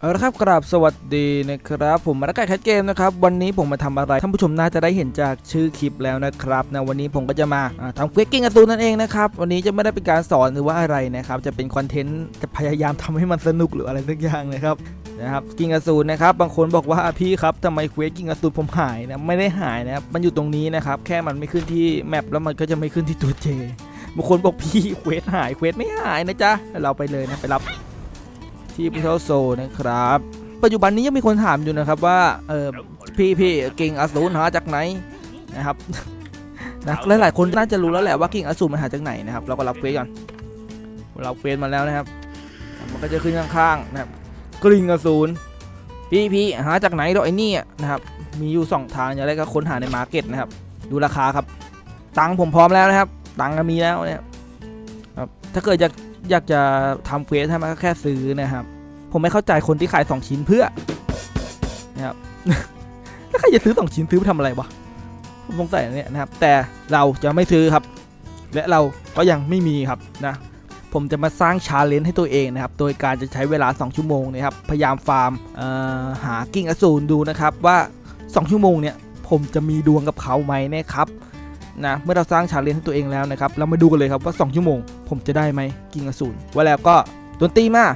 เอาละครับกราบสวัสดีนะครับ ผมมารักไก่แคทเกมนะครับวันนี้ผมมาทำอะไรท่านผู้ชมน่าจะได้เห็นจากชื่อคลิปแล้วนะครับนะวันนี้ผมก็จะมาทำเควสกิ้งการ์ตูนนั่นเองนะครับวันนี้จะไม่ได้เป็นการสอนหรือว่าอะไรนะครับจะเป็นคอนเทนต์จะพยายามทำให้มันสนุกหรืออะไรสักอย่างนะครับนะครับกิ้งกร์ตูนนะครับบางคนบอกว่าพี่ครับทำไมเควสกิ้งกร์ตูนผมหายนะไม่ได้หายนะครับมันอยู่ตรงนี้นะครับแค่มันไม่ขึ้นที่แมปแล้วมันก็จะไม่ขึ้นที่ตัวเจบางคนบอกพี่เควสหายเควสไม่หายนะจ๊ะเราไปเลยนะไปรับ ที่พิทโซนะครับ ปัจจุบันนี้ยังมีคนถามอยู่นะครับว่าเออพี่พี่กิ่งอสูรหาจากไหนนะครับนะหลายๆคนน่าจะรู้แล้วแหละว่ากิ่งอสูรมันหาจากไหนนะครับเราก็รับเควสก่อนเราเควสมาแล้วนะครับ มันก็จะขึ้นข้างๆนะครับกิ่งอสูรพี่พี่หาจากไหนดอกไอ้นี่นะครับมีอยู่สองทางอย่างแรกก็ค้นหาในมาร์เก็ตนะครับ ดูราคาครับ ตังค์ผมพร้อมแล้วนะครับ ตังค์ก็มีแล้วเนี่ย ครับถ้าเกิดอยากอยากจะทำเควสให้มันก็แค่ซื้อนะครับ ผมไม่เข้าใจคนที่ขาย 2 ชิ้นเพื่อนะครับแล้วใครจะซื้อ 2 ชิ้นซื้อไปทำอะไรวะผมสงสัยเนี่ยนะครับ แต่เราจะไม่ซื้อครับ และเราก็ยังไม่มีครับนะผมจะมาสร้างชาเลนจ์ให้ตัวเองนะครับ โดยการจะใช้เวลา 2 ชั่วโมงนะครับ พยายามฟาร์มหากิ้งอสูรดูนะครับว่า 2 ชั่วโมงเนี่ย ผมจะมีดวงกับเขาไหมนะครับ นะเมื่อเราสร้างชาเลนจ์ให้ตัวเองแล้วนะครับเรามาดูกันเลยครับว่า 2 ชั่วโมง ผมจะได้ไหมกิงอสูรว่าแล้วก็ดนตรีมา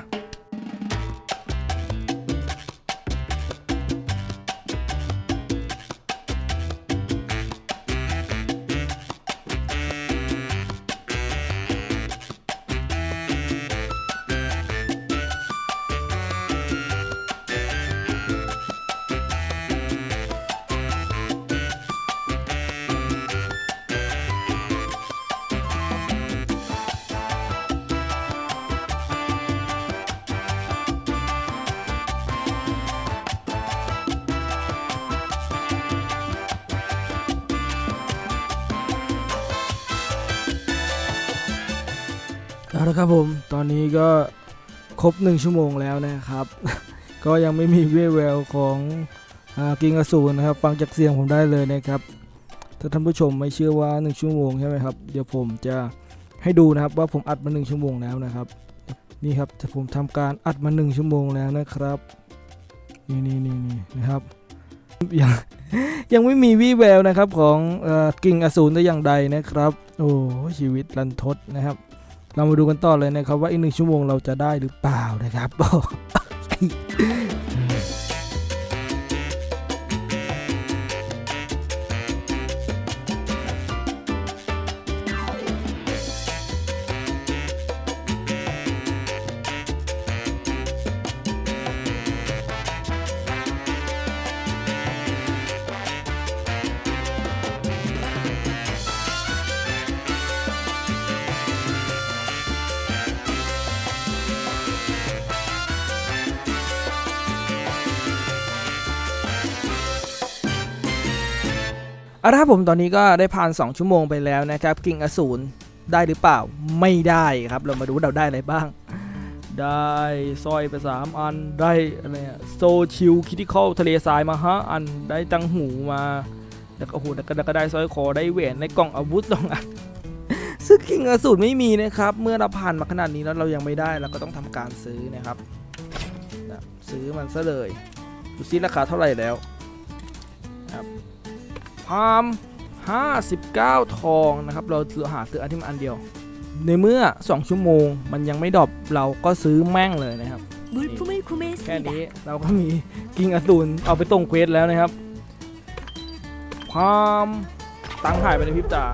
เอาละครับผม ตอนนี้ก็ครบหนึ่งชั่วโมงแล้วนะครับ ก็ยังไม่มีเวแววของกิงอสูรนะครับ ฟังจากเสียงผมได้เลยนะครับ ถ้าท่านผู้ชมไม่เชื่อว่า 1 ชั่วโมงใช่ไหมครับ เดี๋ยวผมจะให้ดูนะครับว่าผมอัดมา 1 ชั่วโมงแล้วนะครับ นี่ครับจะผมทำการอัดมา 1 ชั่วโมงแล้วนะครับ นี่นี่นี่นี่นะครับ ยังยังไม่มีวี่แววนะครับของเอ่อกิ่งอสูรแต่อย่างใดนะครับ โอ้ชีวิตรันทดนะครับ เรามาดูกันต่อเลยนะครับว่าอีกหนึ่งชั่วโมงเราจะได้หรือเปล่านะครับ เอาละครับผมตอนนี้ก็ได้ผ่าน 2 ชั่วโมงไปแล้วนะครับกิ่งอสูรได้หรือเปล่าไม่ได้ครับ เรามาดูเราได้อะไรบ้าง ได้สร้อยไป 3 อันได้อะไรอะโซชิลคิติคอลทะเลทรายมาฮะอันได้ตังหูมาแล้วก็โอ้โหแล้วก็แล้วก็ได้สร้อยคอได้แหวนในกล่องอาวุธสองอันซึ่งกิ่งอสูรไม่มีนะครับ เมื่อเราผ่านมาขนาดนี้แล้วเรายังไม่ได้เราก็ต้องทำการซื้อนะครับ ซื้อมันซะเลยดูซิราคาเท่าไหร่แล้วครับ ความ 59 ทองนะครับ เราเหลือหาซื้ออันที่มันอันเดียว ในเมื่อ 2 ชั่วโมงมันยังไม่ดรอปเราก็ซื้อแม่งเลยนะครับ แค่นี้เราก็มีกิงอสูรเอาไปตรงเควสแล้วนะครับ ความตังหายไปในพริบตา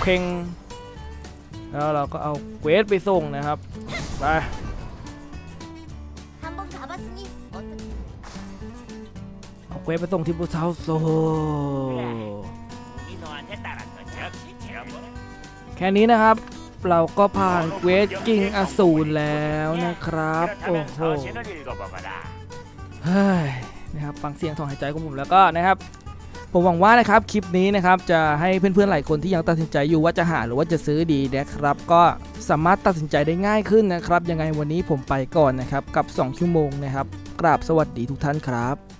เพ่งแล้วเราก็เอาเควสไปส่งนะครับ ไป เอาเควสไปส่งที่บูเซาโซ 인호한테 따라서 즉시 지어버려. แค่นี้นะครับ เราก็ผ่านเควสกิ้งอสูรแล้วนะครับ โอ้ 그렇다면 โห 서신을 읽어보거라. เฮ้ยนะครับฟังเสียงถอนหายใจของผมแล้วก็นะครับ ผมหวังว่านะครับคลิปนี้นะครับจะให้เพื่อนๆหลายคนที่ยังตัดสินใจอยู่ว่าจะหาหรือว่าจะซื้อดีนะครับ ก็สามารถตัดสินใจได้ง่ายขึ้นนะครับ ยังไงวันนี้ผมไปก่อนนะครับกับ 2 ชั่วโมงนะครับ กราบสวัสดีทุกท่านครับ